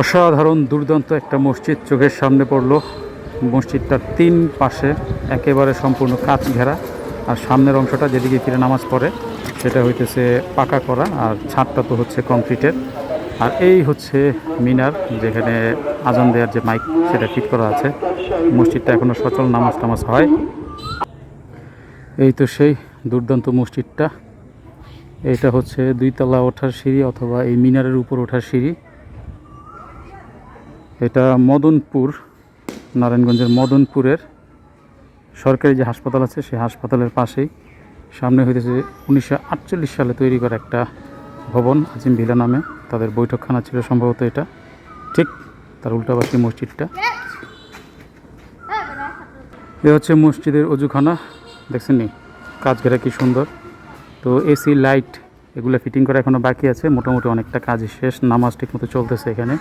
অসাধারণ দুর্দান্ত একটা মসজিদ চোখের সামনে পড়ল। মসজিদটার তিন পাশে একেবারে সম্পূর্ণ কাঁচ ঘেরা। আর সামনের অংশটা যেদিকে ফিরে নামাজ পড়ে, সেটা হইতেছে পাকা করা আর ছাদটা তো হচ্ছে কংক্রিটের। আর এই হচ্ছে মিনার, যেখানে আজান দেওয়ার যে মাইক, সেটা ফিট করা আছে। মসজিদটা এখনও সচল, নামাজ টামাজ হয়। এই তো সেই দুর্দান্ত মসজিদটা। এটা হচ্ছে দুইতলা ওঠার সিঁড়ি অথবা এই মিনারের উপর ওঠার সিঁড়ি। এটা মদনপুর, নারায়ণগঞ্জের মদনপুরের সরকারি যে হাসপাতাল আছে, সেই হাসপাতালের পাশেই। সামনে হইতেছে উনিশশো আটচল্লিশ সালে তৈরি করা একটা ভবন, আজিম ভিলা নামে। তাদের বৈঠকখানা ছিল সম্ভবত এটা। ঠিক তার উল্টাপাশি মসজিদটা। এ হচ্ছে মসজিদের অজুখানা। দেখছেন নি? কাজ ঘেরা কি সুন্দর। তো এসি লাইট এগুলো ফিটিং করা এখনও বাকি আছে। মোটামুটি অনেকটা কাজ শেষ। নামাজ ঠিক মতো চলতেছে এখানে।